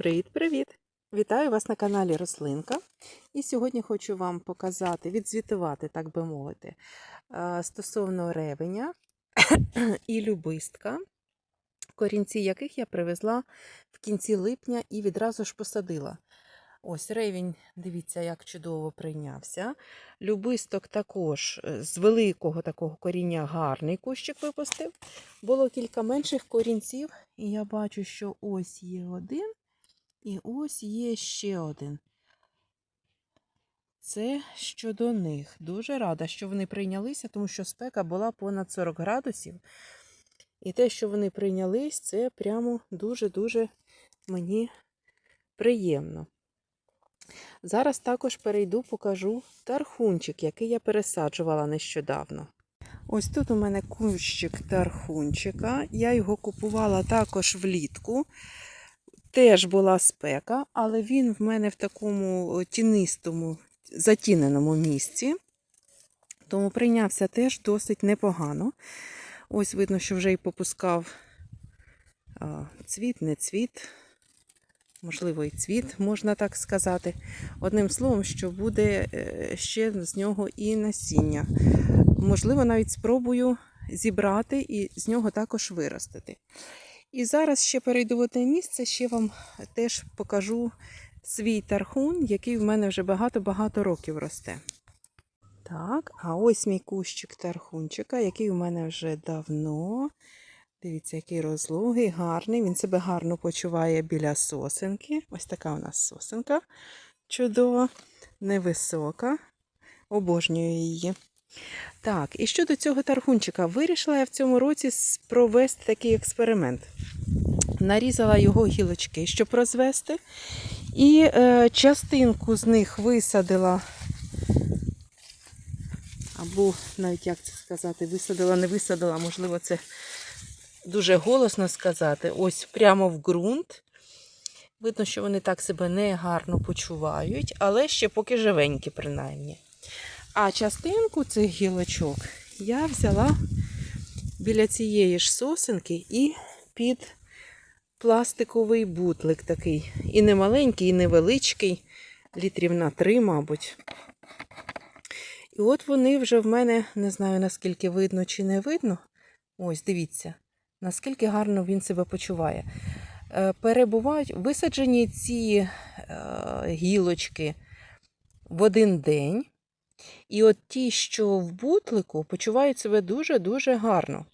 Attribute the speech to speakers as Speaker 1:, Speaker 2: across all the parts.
Speaker 1: Привіт-привіт! Вітаю вас на каналі Рослинка. І сьогодні хочу вам показати, відзвітувати, так би мовити, е, стосовно ревеня і любистка, корінці яких я привезла в кінці липня і відразу ж посадила. Ось ревінь, дивіться, як чудово прийнявся. Любисток також е, з великого такого коріння гарний кущик випустив. Було кілька менших корінців, і я бачу, що ось є один, і ось є ще один. Це щодо них. Дуже рада, що вони прийнялися, тому що спека була понад 40 градусів. І те, що вони прийнялись, це прямо дуже-дуже мені приємно. Зараз також перейду, покажу тархунчик, який я пересаджувала нещодавно. Ось тут у мене кущик тархунчика. Я його купувала також влітку. Теж була спека, але він в мене в такому тінистому, затіненому місці. Тому прийнявся теж досить непогано. Ось видно, що вже й попускав цвіт, не цвіт. Можливо, і цвіт, можна так сказати. Одним словом, що буде е, ще з нього і насіння. Можливо, навіть спробую зібрати і з нього також виростити. І зараз ще перейду в одне місце, ще вам теж покажу свій тархун, який в мене вже багато-багато років росте. Так, а ось мій кущик тархунчика, який у мене вже давно. Дивіться, який розлогий, гарний. Він себе гарно почуває біля сосенки. Ось така у нас сосенка чудова, невисока. Обожнюю її. Так, і щодо цього тархунчика, вирішила я в цьому році провести такий експеримент. Нарізала його гілочки, щоб розвести. І е, частинку з них висадила, або навіть як це сказати, висадила, не висадила, можливо, це дуже голосно сказати. Ось прямо в ґрунт. Видно, що вони так себе не гарно почувають, але ще поки живенькі, принаймні. А частинку цих гілочок я взяла біля цієї ж сосенки і під пластиковий бутлик такий. І не маленький, і невеличкий, літрів на три, мабуть. І от вони вже в мене, не знаю, наскільки видно чи не видно. Ось, дивіться, наскільки гарно він себе почуває. Е, Перебувають висаджені ці е, гілочки в один день. І от ті, що в бутлику, почувають себе дуже-дуже гарно.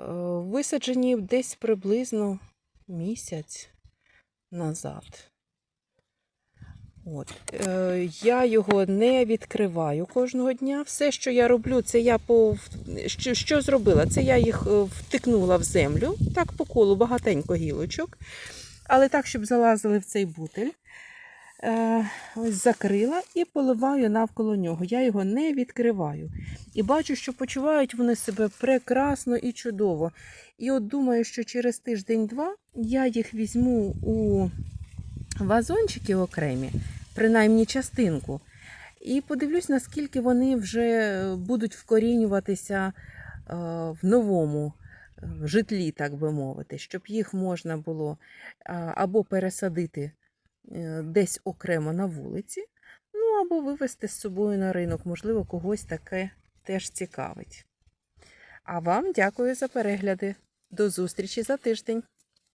Speaker 1: Е, Висаджені десь приблизно місяць назад. От. Е, Я його не відкриваю кожного дня. Все, що я роблю, це я по що, що зробила? Це я їх е, втикнула в землю, так по колу багатенько гілочок, але так, щоб залазили в цей бутель. Е, ось закрила і поливаю навколо нього. Я його не відкриваю. І бачу, що почувають вони себе прекрасно і чудово. І от думаю, що через тиждень-два я їх візьму у вазончики окремі, принаймні частинку. І подивлюсь, наскільки вони вже будуть вкорінюватися е, в новому е, житлі, так би мовити, щоб їх можна було або пересадити десь окремо на вулиці, ну або вивезти з собою на ринок. Можливо, когось таке теж цікавить. А вам дякую за перегляди. До зустрічі за тиждень!